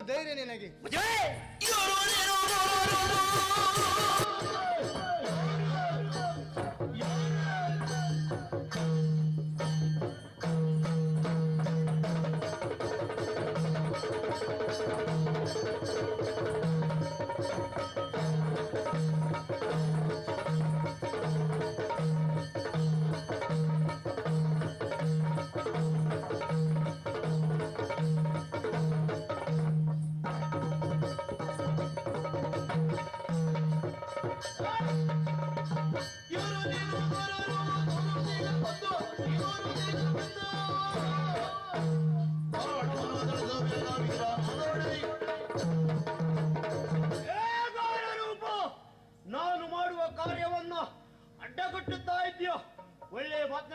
ಧೈರ್ಯ ನಿನಗೆ.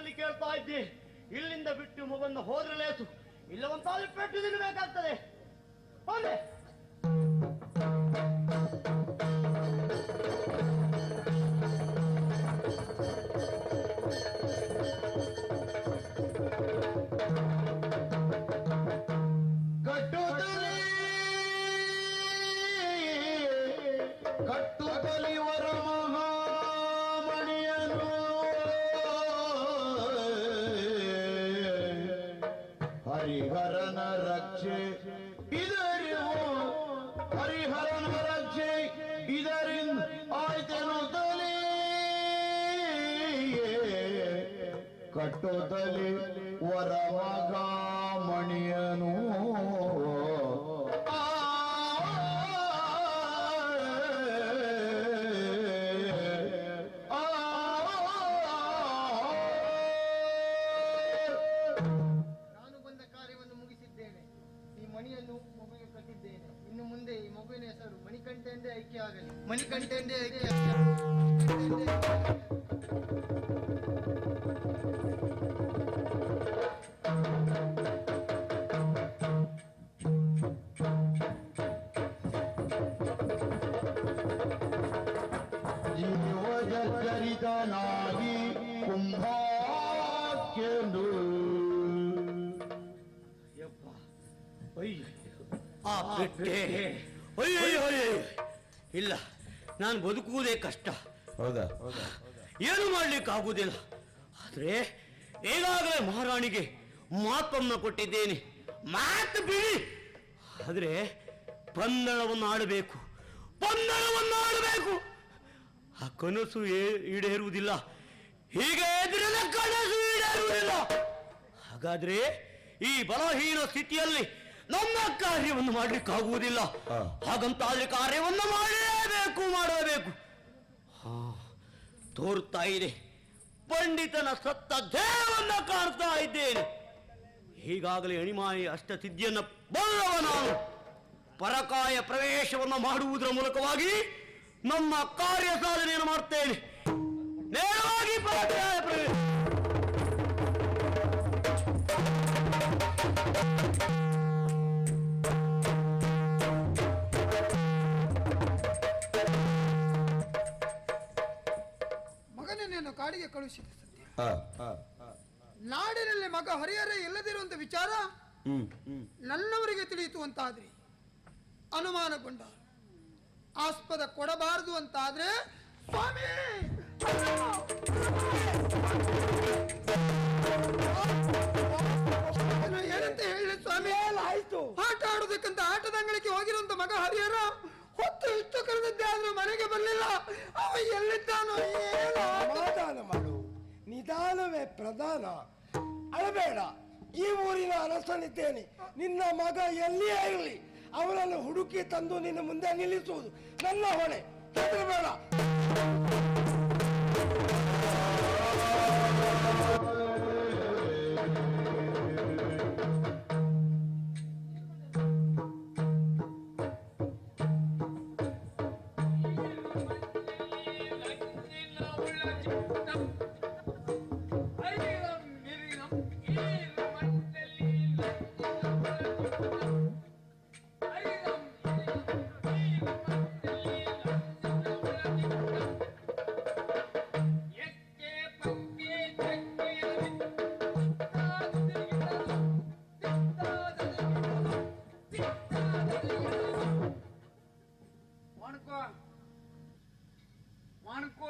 ಮಾತಿನಲ್ಲಿ ಕೇಳ್ತಾ ಇದ್ದಿ. ಇಲ್ಲಿಂದ ಬಿಟ್ಟು ಮಗನ್ನ ಹೋದ್ರೆ ಲೇಸು. ಇಲ್ಲವಂತಾದ್ರೆ ಪೆಟ್ಟು ತಿನ್ನಬೇಕಾಗ್ತದೆ ಕಟ್ಟುತ್ತಲೇ ಕಟ್ಟುತ್ತಲಿ ಹರಿಹರನ ರಕ್ಷೆ. ಇದರಿವು ಹರಿಹರನ ರಕ್ಷೆ. ಇದರಿಂದ ಆಯ್ತೇನು ತಲೆ ಕಟ್ಟೋದಲ್ಲಿ ವರ ಮಣಿಯನು ಮಣಿಕಂಠ ಎಂದೇ ಐಕ್ಯ ಆಗಲಿ ಮಣಿಕಂಠ ಎಂದೇ ಐಕ್ಯ ಮಣಿಕಂಠ ಎಂದೇ ಐಕ್ಯ ಆಗಲಿ. ಜೀವ ಜರ್ಜರಿತನಾಗಿ ಕುಂಭಾಕ್ಯನು ಯಪ್ಪ ಅಯ್ಯ ಆ ಪೆಟ್ಟೆ ಅಯ್ಯಯ್ಯೋ ಅಯ್ಯಯ್ಯೋ. ಇಲ್ಲ ನಾನು ಬದುಕುವುದೇ ಕಷ್ಟ. ಹೌದಾ? ಏನು ಮಾಡ್ಲಿಕ್ಕಾಗುವುದಿಲ್ಲ ಆದ್ರೆ ಈಗಾಗಲೇ ಮಹಾರಾಣಿಗೆ ಮಾತನ್ನು ಕೊಟ್ಟಿದ್ದೇನೆ. ಮಾತು ಬಿಡಿ. ಆದ್ರೆ ಪಂದಳವನ್ನು ಆಡಬೇಕು. ಪಂದಳವನ್ನು ಆಡಬೇಕು. ಆ ಕನಸು ಈಡೇರುವುದಿಲ್ಲ. ಹೀಗೆ ಕನಸು ಈಡೇರುವುದಿಲ್ಲ. ಹಾಗಾದ್ರೆ ಈ ಬಲಹೀನ ಸ್ಥಿತಿಯಲ್ಲಿ ನಮ್ಮ ಕಾರ್ಯವನ್ನು ಮಾಡ್ಲಿಕ್ಕಾಗುವುದಿಲ್ಲ. ಹಾಗಂತ ಹಾಗಂತಾದ್ರೆ ಕಾರ್ಯವನ್ನು ಮಾಡಲೇಬೇಕು ಮಾಡಬೇಕು ತೋರ್ತಾ ಇದೆ. ಪಂಡಿತನ ಸತ್ತ ದೇಹವನ್ನು ಕಾಣ್ತಾ ಇದ್ದೇನೆ. ಹೀಗಾಗಲೇ ಅಣಿಮಾಯಿ ಅಷ್ಟಸಿದ್ಧಿಯನ್ನು ಬಲ್ಲವ ನಾನು. ಪರಕಾಯ ಪ್ರವೇಶವನ್ನು ಮಾಡುವುದರ ಮೂಲಕವಾಗಿ ನಮ್ಮ ಕಾರ್ಯ ಸಾಧನೆಯನ್ನು ಮಾಡ್ತೇನೆ. ನೇರವಾಗಿ ಪರಕಾಯ ಪ್ರವೇಶ. ಕಾಡಿಗೆ ಕಳುಹಿಸಿದ ಸತ್ಯ. ನಾಡಿನಲ್ಲಿ ಮಗ ಹರಿಹರೇ ಇಲ್ಲದಿರುವಂತ ವಿಚಾರ ನನ್ನವರಿಗೆ ತಿಳಿಯಿತು ಅಂತಾದ್ರಿ ಅನುಮಾನಗೊಂಡ. ಆಸ್ಪದ ಕೊಡಬಾರದು ಅಂತಾದ್ರೆ ಸ್ವಾಮಿ! ಏನಂತ ಹೇಳಿ ಸ್ವಾಮಿ? ಆಯ್ತು. ಆಟ ಆಡೋದಕ್ಕಂತ ಆಟದ ಅಂಗಡಿಗೆ ಹೋಗಿರುವಂತ ಮಗ ಹರಿಹರ ಹೊತ್ತು ಇಷ್ಟು ಕರೆದಿದ್ದೆ ಆದ್ರೂ ಮನೆಗೆ ಬರಲಿಲ್ಲ. ಅವ ಎಲ್ಲಿದ್ದಾನೋ ಏ ನಿಧಾನವೇ ಪ್ರಧಾನ. ಅಳಬೇಡ, ಈ ಊರಿನ ಅರಸನಿದ್ದೇನೆ. ನಿನ್ನ ಮಗ ಎಲ್ಲಿಯೇ ಇರಲಿ ಅವರನ್ನು ಹುಡುಕಿ ತಂದು ನಿನ್ನ ಮುಂದೆ ನಿಲ್ಲಿಸುವುದು ನನ್ನ ಹೊಣೆ. ಹೆದರಬೇಡ